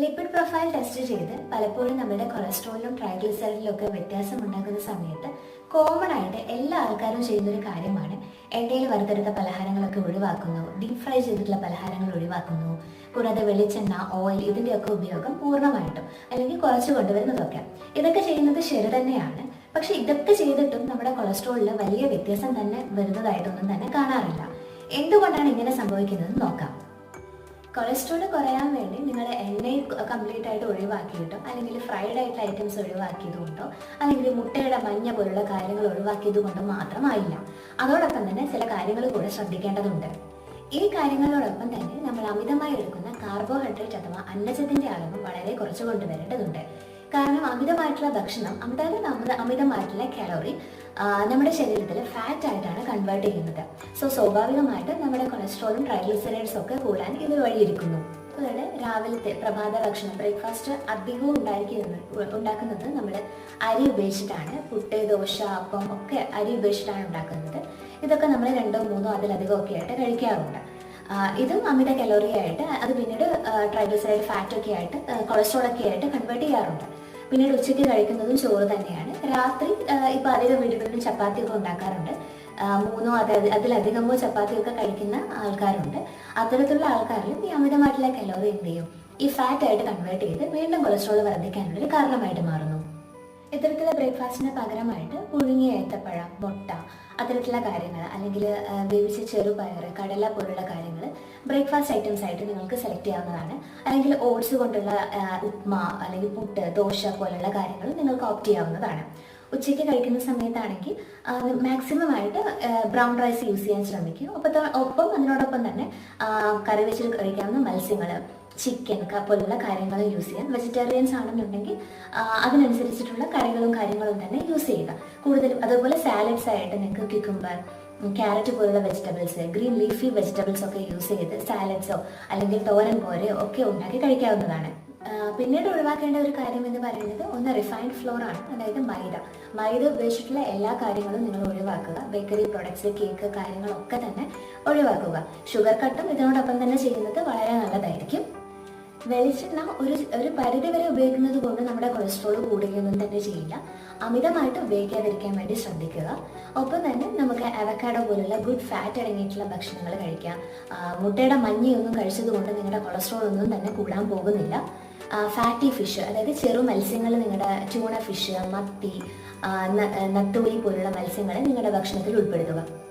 Lipid profile test ചെയ്ത് പലപ്പോഴും നമ്മുടെ കൊളസ്ട്രോളിലും ട്രൈഗ്ലിസൈഡിലും ഒക്കെ വ്യത്യാസം ഉണ്ടാക്കുന്ന സമയത്ത് കോമൺ ആയിട്ട് എല്ലാ ആൾക്കാരും ചെയ്യുന്ന ഒരു കാര്യമാണ്. എണ്ണയിൽ വറുത്തെടുത്ത പലഹാരങ്ങളൊക്കെ ഒഴിവാക്കുന്നു. ഡീപ് ഫ്രൈ ചെയ്തിട്ടുള്ള പലഹാരങ്ങൾ ഒഴിവാക്കുന്നു. കൂടാതെ വെളിച്ചെണ്ണ ഓയിൽ ഇതിന്റെയൊക്കെ ഉപയോഗം പൂർണമായിട്ടും അല്ലെങ്കിൽ കുറച്ച് കൊണ്ടുവരുന്നതൊക്കെ. ഇതൊക്കെ ചെയ്യുന്നത് ശരി തന്നെയാണ്. പക്ഷെ ഇതൊക്കെ ചെയ്തിട്ടും നമ്മുടെ കൊളസ്ട്രോളിൽ വലിയ വ്യത്യാസം തന്നെ വരുന്നതായിട്ടൊന്നും തന്നെ കാണാറില്ല. എന്തുകൊണ്ടാണ് ഇങ്ങനെ സംഭവിക്കുന്നത് നോക്കാം. കൊളസ്ട്രോൾ കുറയാൻ വേണ്ടി നിങ്ങൾ എണ്ണയിൽ കംപ്ലീറ്റ് ആയിട്ട് ഒഴിവാക്കിയിട്ടോ അല്ലെങ്കിൽ ഫ്രൈഡ് ആയിട്ടുള്ള ഐറ്റംസ് ഒഴിവാക്കിയത് കൊണ്ടോ അല്ലെങ്കിൽ മുട്ടയുടെ മഞ്ഞ പോലുള്ള കാര്യങ്ങൾ ഒഴിവാക്കിയത് കൊണ്ടോ മാത്രമായില്ല. അതോടൊപ്പം തന്നെ ചില കാര്യങ്ങൾ കൂടെ ശ്രദ്ധിക്കേണ്ടതുണ്ട്. ഈ കാര്യങ്ങളോടൊപ്പം തന്നെ നമ്മൾ അമിതമായി എടുക്കുന്ന കാർബോഹൈഡ്രേറ്റ് അഥവാ അന്നജത്തിന്റെ അളവ് വളരെ കുറച്ച് കൊണ്ടുവരേണ്ടതുണ്ട്. കാരണം അമിതമായിട്ടുള്ള ഭക്ഷണം അതായത് അമിത അമിതമായിട്ടുള്ള കാലോറി നമ്മുടെ ശരീരത്തിൽ ഫാറ്റ് ആയിട്ടാണ് കൺവേർട്ട് ചെയ്യുന്നത്. സോ സ്വാഭാവികമായിട്ട് നമ്മുടെ കൊളസ്ട്രോളും ട്രൈഗ്ലിസറൈഡ്സും ഒക്കെ കൂടാൻ ഇത് വഴിയിരിക്കുന്നു. അതുപോലെ രാവിലത്തെ പ്രഭാത ഭക്ഷണം. ബ്രേക്ക്ഫാസ്റ്റ് അധികവും ഉണ്ടായിരിക്കുന്നത് ഉണ്ടാക്കുന്നത് നമ്മൾ അരി ഉപയോഗിച്ചിട്ടാണ് പുട്ട് ദോശ അപ്പം ഒക്കെ അരി ഉപയോഗിച്ചിട്ടാണ് ഉണ്ടാക്കുന്നത്. ഇതൊക്കെ നമ്മൾ രണ്ടോ മൂന്നോ അതിലധികം ഒക്കെ ആയിട്ട് കഴിക്കാറുണ്ട്. ഇത് ഇതും അമിത കലോറി ആയിട്ട് അത് പിന്നീട് ട്രൈഗ്ലിസറൈഡ് ഫാറ്റ് ഒക്കെ ആയിട്ട് കൊളസ്ട്രോൾ ഒക്കെ ആയിട്ട് കൺവേർട്ട് ചെയ്യാറുണ്ട്. പിന്നീട് ഉച്ചയ്ക്ക് കഴിക്കുന്നതും ചോറ് തന്നെയാണ്. രാത്രി ഇപ്പൊ അധികം വീടുകളിലും ചപ്പാത്തി ഒക്കെ ഉണ്ടാക്കാറുണ്ട് മൂന്നോ അത് അതിലധികമോ ചപ്പാത്തി ഒക്കെ കഴിക്കുന്ന ആൾക്കാരുണ്ട്. അത്തരത്തിലുള്ള ആൾക്കാരിലും ഈ അമിതമായിട്ടുള്ള കലോറി എന്ത് ചെയ്യും? ഈ ഫാറ്റ് ആയിട്ട് കൺവേർട്ട് ചെയ്ത് വീണ്ടും കൊളസ്ട്രോൾ വർദ്ധിക്കാനുള്ള ഒരു കാരണമായിട്ട് മാറുന്നു. ഇത്തരത്തിലുള്ള ബ്രേക്ക്ഫാസ്റ്റിന് പകരമായിട്ട് പുഴുങ്ങിയ ഏത്തപ്പഴം മുട്ട അത്തരത്തിലുള്ള കാര്യങ്ങൾ അല്ലെങ്കിൽ വേവിച്ച ചെറുപയർ കടല പോലുള്ള കാര്യങ്ങൾ ബ്രേക്ക്ഫാസ്റ്റ് ഐറ്റംസ് ആയിട്ട് നിങ്ങൾക്ക് സെലക്ട് ചെയ്യാവുന്നതാണ്. അല്ലെങ്കിൽ ഓട്സ് കൊണ്ടുള്ള ഉപ്മ അല്ലെങ്കിൽ പുട്ട് ദോശ പോലുള്ള കാര്യങ്ങൾ നിങ്ങൾക്ക് ഓപ്റ്റ് ചെയ്യാവുന്നതാണ്. ഉച്ചയ്ക്ക് കഴിക്കുന്ന സമയത്താണെങ്കിൽ മാക്സിമം ആയിട്ട് ബ്രൗൺ റൈസ് യൂസ് ചെയ്യാൻ ശ്രമിക്കും. ഒപ്പം ഒപ്പം അതിനോടൊപ്പം തന്നെ കറി വെച്ചിട്ട് കഴിക്കാവുന്ന മത്സ്യങ്ങൾ ചിക്കൻ പോലുള്ള കാര്യങ്ങൾ യൂസ് ചെയ്യാം. വെജിറ്റേറിയൻസ് ആണെന്നുണ്ടെങ്കിൽ അതിനനുസരിച്ചിട്ടുള്ള കറികളും കാര്യങ്ങളും തന്നെ യൂസ് ചെയ്യുക. കൂടുതലും അതുപോലെ സാലഡ്സ് ആയിട്ട് നിങ്ങൾക്ക് ക്യുക്കുംബർ ക്യാരറ്റ് പോലുള്ള വെജിറ്റബിൾസ് ഗ്രീൻ ലീഫി വെജിറ്റബിൾസ് ഒക്കെ യൂസ് ചെയ്ത് സാലഡ്സോ അല്ലെങ്കിൽ തോരൻ പോരെയോ ഒക്കെ ഉണ്ടാക്കി കഴിക്കാവുന്നതാണ്. പിന്നീട് ഒഴിവാക്കേണ്ട ഒരു കാര്യം എന്ന് പറയുന്നത് ഒന്ന് റിഫൈൻഡ് ഫ്ലോർ ആണ് അതായത് മൈദ. മൈദ ഉപയോഗിച്ചിട്ടുള്ള എല്ലാ കാര്യങ്ങളും നിങ്ങൾ ഒഴിവാക്കുക. ബേക്കറി പ്രൊഡക്ട്സ് കേക്ക് കാര്യങ്ങളൊക്കെ തന്നെ ഒഴിവാക്കുക. ഷുഗർ കട്ടും ഇതിനോടൊപ്പം തന്നെ ചെയ്യുന്നത് വളരെ നല്ലതായിരിക്കും. വെളിച്ചെണ്ണ ഒരു ഒരു പരിധി വരെ ഉപയോഗിക്കുന്നത് കൊണ്ട് നമ്മുടെ കൊളസ്ട്രോൾ കൂടുകയൊന്നും തന്നെ ചെയ്യില്ല. അമിതമായിട്ട് ഉപയോഗിക്കാതിരിക്കാൻ വേണ്ടി ശ്രദ്ധിക്കുക. ഒപ്പം തന്നെ നമുക്ക് അവക്കാഡോ പോലുള്ള ഗുഡ് ഫാറ്റ് അടങ്ങിയിട്ടുള്ള ഭക്ഷണങ്ങൾ കഴിക്കാം. മുട്ടയുടെ മഞ്ഞയൊന്നും കഴിച്ചത് കൊണ്ട് നിങ്ങളുടെ കൊളസ്ട്രോൾ ഒന്നും തന്നെ കൂടാൻ പോകുന്നില്ല. ഫാറ്റി ഫിഷ് അതായത് ചെറു മത്സ്യങ്ങൾ നിങ്ങളുടെ ചൂണ ഫിഷ് മത്തി നത്തോലി പോലുള്ള മത്സ്യങ്ങളെ നിങ്ങളുടെ ഭക്ഷണത്തിൽ ഉൾപ്പെടുത്തുക.